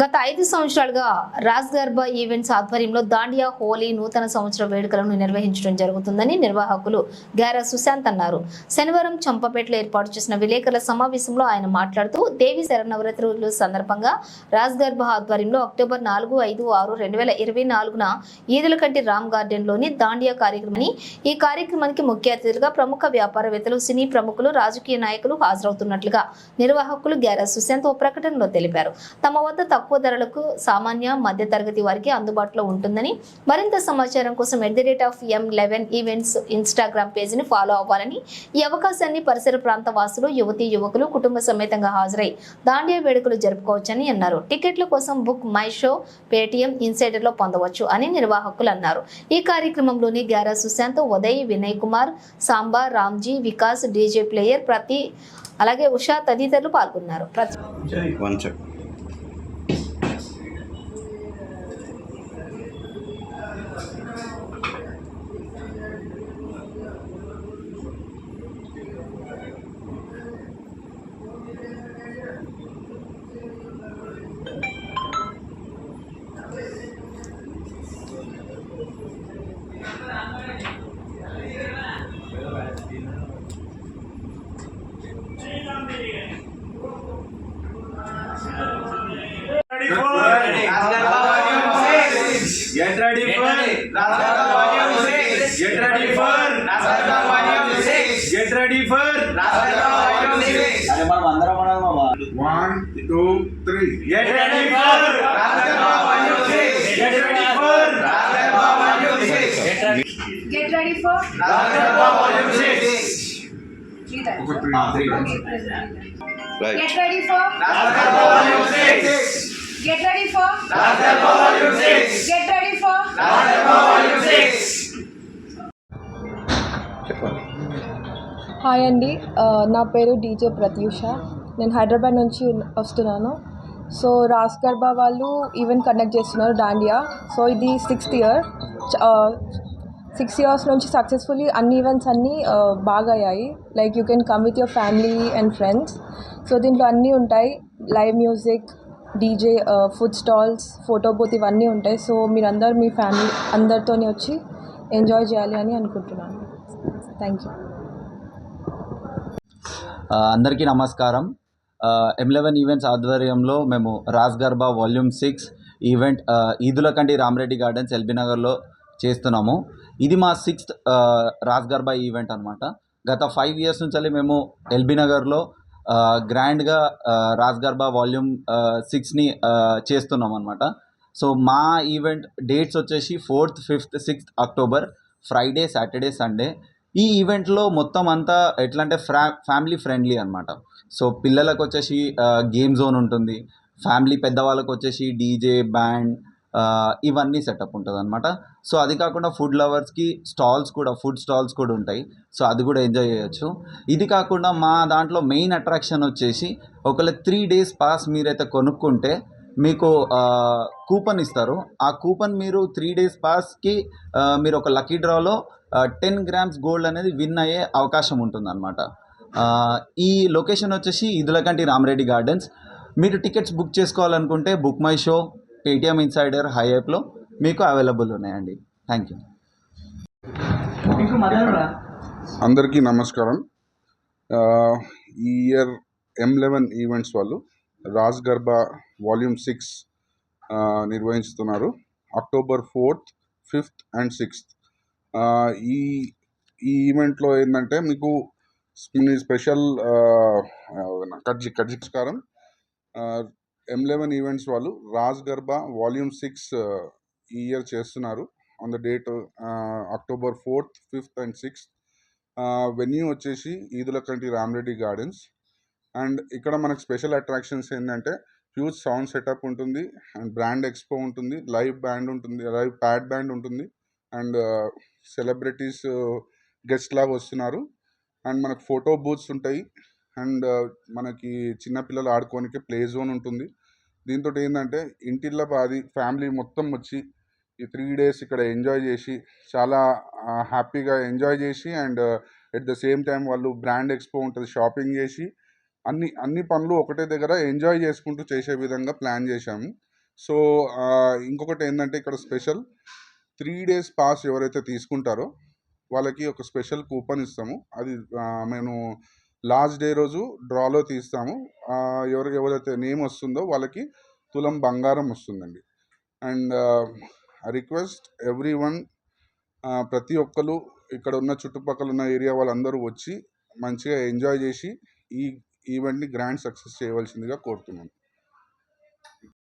గత ఐదు సంవత్సరాలుగా రాజ్ గర్భా ఈవెంట్స్ ఆధ్వర్యంలో దాండియా హోలీ నూతన సంవత్సర వేడుకలను నిర్వహించడం జరుగుతుందని నిర్వాహకులు గారా సుశాంత్ అన్నారు. శనివారం చంపపేటలో ఏర్పాటు చేసిన విలేకరుల సమావేశంలో ఆయన మాట్లాడుతూ దేవి శరన్నవరాత్రుల సందర్భంగా రాజ్ గర్భా ఆధ్వర్యంలో అక్టోబర్ నాలుగు ఐదు ఆరు రెండు వేల ఇరవై నాలుగున ఈదులకంటి రామ్ గార్డెన్లోని దాండియా కార్యక్రమాన్ని ఈ కార్యక్రమానికి ముఖ్య అతిథులుగా ప్రముఖ వ్యాపారవేత్తలు సినీ ప్రముఖులు రాజకీయ నాయకులు హాజరవుతున్నట్లుగా నిర్వాహకులు గారా సుశాంత్ ఓ ప్రకటనలో తెలిపారు. తమ వద్ద తక్కువ ధరలకు సామాన్య మధ్య తరగతి వారికి అందుబాటులో ఉంటుందని మరింత సమాచారం కోసం at the rate of M eleven events Instagram పేజీని ఫాలో అవ్వాలని ఈ అవకాశాన్ని పరిసర ప్రాంత వాసులు యువతీ యువకులు కుటుంబ సమేతంగా హాజరై దాండియా వేడుకలు జరుపుకోవచ్చని అన్నారు. టికెట్ల కోసం బుక్ మై షో పేటిఎం ఇన్సైడర్లో పొందవచ్చు అని నిర్వాహకులు అన్నారు. ఈ కార్యక్రమంలోని గ్యారా సుశాంత్ ఉదయ్ వినయ్ కుమార్ సాంబా రామ్జీ వికాస్ డీజే ప్లేయర్ ప్రతి అలాగే ఉషా తదితరులు పాల్గొన్నారు. get ready for get ready for get ready for అరే మనం అందరం ఉన్నాం మామ One, two, three. get ready for get ready for Get ready for volume 6 three times. ఒక three. ఆ, three times. Right. Get ready for volume 6 get ready for volume 6 get ready for volume 6 hi అండి. నా పేరు DJ Pratyusha. నేను హైదరాబాద్ నుంచి వస్తున్నాను. So Ross garba వాళ్ళు event conduct చేస్తున్నారు దాండియా సో ఇది సిక్స్త్ ఇయర్. సిక్స్ ఇయర్స్ నుంచి సక్సెస్ఫుల్లీ అన్ని ఈవెంట్స్ అన్నీ బాగా అయ్యాయి like you can come with your family and friends. So దీంట్లో అన్నీ ఉంటాయి. Live music DJ food stalls photo booth ఇవన్నీ ఉంటాయి. సో మీరందరూ మీ ఫ్యామిలీ అందరితోని వచ్చి ఎంజాయ్ చేయాలి అని అనుకుంటున్నాను. Thank you. అందరికీ నమస్కారం. ఎంలెవెన్ ఈవెంట్స్ ఆధ్వర్యంలో మేము Raj Garba volume six event ఆ, ఈదుల కంటి రామరెడ్డి గార్డెన్స్ ఎల్బీ నగర్లో చేస్తున్నాము. ఇది మా సిక్స్త్ రాజ్ గర్బా ఈవెంట్ అనమాట గత ఫైవ్ ఇయర్స్ నుంచి మేము ఎల్బీ నగర్లో గ్రాండ్గా రాజ్ గర్బా వాల్యూమ్ సిక్స్ని చేస్తున్నాం అనమాట సో మా ఈవెంట్ డేట్స్ వచ్చేసి fourth fifth sixth October Friday Saturday Sunday. ఈ ఈవెంట్లో మొత్తం అంతా ఎట్లా అంటే ఫ్రా ఫ్యామిలీ ఫ్రెండ్లీ అనమాట సో పిల్లలకు వచ్చేసి గేమ్ జోన్ ఉంటుంది. ఫ్యామిలీ పెద్దవాళ్ళకు వచ్చేసి డీజే బ్యాండ్ ఇవన్నీ సెటప్ ఉంటుంది అనమాట సో అది కాకుండా ఫుడ్ లవర్స్కి స్టాల్స్ కూడా ఫుడ్ స్టాల్స్ కూడా ఉంటాయి. సో అది కూడా ఎంజాయ్ చేయొచ్చు. ఇది కాకుండా మా దాంట్లో మెయిన్ అట్రాక్షన్ వచ్చేసి ఒకవేళ త్రీ డేస్ పాస్ మీరైతే కొనుక్కుంటే మీకు కూపన్ ఇస్తారు. ఆ కూపన్ మీరు త్రీ డేస్ పాస్కి మీరు ఒక లక్కీ డ్రాలో టెన్ గ్రామ్స్ గోల్డ్ అనేది విన్ అయ్యే అవకాశం ఉంటుందన్నమాట. ఈ లొకేషన్ వచ్చేసి ఇదులకంటి రామరెడ్డి గార్డెన్స్. మీరు టికెట్స్ బుక్ చేసుకోవాలనుకుంటే book my show Paytm insider high యాప్లో మీకు అవైలబుల్ ఉన్నాయండి. థ్యాంక్ యూ అందరికీ నమస్కారం. ఈ ఇయర్ ఎం లెవెన్ ఈవెంట్స్ వాళ్ళు రాజ్ గర్బా వాల్యూమ్ సిక్స్ నిర్వహిస్తున్నారు. October fourth fifth and sixth ఈ ఈ ఈవెంట్లో ఏంటంటే మీకు స్పెషల్ కడ్జి కడ్జిస్కారం ఎం లెవెన్ ఈవెంట్స్ వాళ్ళు Raj Garba volume six uh, ఈ ఇయర్ చేస్తున్నారు. On the date October fourth fifth and sixth venue వచ్చేసి ఈదులకంటి రామరెడ్డి గార్డెన్స్. అండ్ ఇక్కడ మనకు స్పెషల్ అట్రాక్షన్స్ ఏంటంటే హ్యూజ్ సౌండ్ సెటప్ ఉంటుంది. అండ్ బ్రాండ్ ఎక్స్పో ఉంటుంది. లైవ్ బ్యాండ్ ఉంటుంది. లైవ్ ప్యాడ్ బ్యాండ్ ఉంటుంది. అండ్ సెలబ్రిటీస్ గెస్ట్ లాగా వస్తున్నారు. అండ్ మనకు ఫోటో బూత్స్ ఉంటాయి. అండ్ మనకి చిన్నపిల్లలు ఆడుకోనికి ప్లే జోన్ ఉంటుంది. దీంతో ఏంటంటే ఇంటిలో పాది ఫ్యామిలీ మొత్తం వచ్చి ఈ త్రీ డేస్ ఇక్కడ ఎంజాయ్ చేసి చాలా హ్యాపీగా ఎంజాయ్ చేసి and at the same time వాళ్ళు బ్రాండ్ ఎక్స్పో ఉంటుంది షాపింగ్ చేసి అన్ని అన్ని పనులు ఒకటే దగ్గర ఎంజాయ్ చేసుకుంటూ చేసే విధంగా ప్లాన్ చేశాము సో ఇంకొకటి ఏంటంటే ఇక్కడ స్పెషల్ త్రీ డేస్ పాస్ ఎవరైతే తీసుకుంటారో వాళ్ళకి ఒక స్పెషల్ కూపన్ ఇస్తాము. అది మేము లాస్ట్ డే రోజు డ్రాలో తీస్తాము. ఎవరికి ఎవరు ఎవరైతే నేమ్ వస్తుందో వాళ్ళకి తులం బంగారం వస్తుందండి. అండ్ రిక్వెస్ట్ ఎవ్రీ వన్ ప్రతి ఒక్కరు ఇక్కడ ఉన్న చుట్టుపక్కల ఉన్న ఏరియా వాళ్ళందరూ వచ్చి మంచిగా ఎంజాయ్ చేసి ఈ ఈవెంట్ని గ్రాండ్ సక్సెస్ చేయవలసిందిగా కోరుతున్నాను.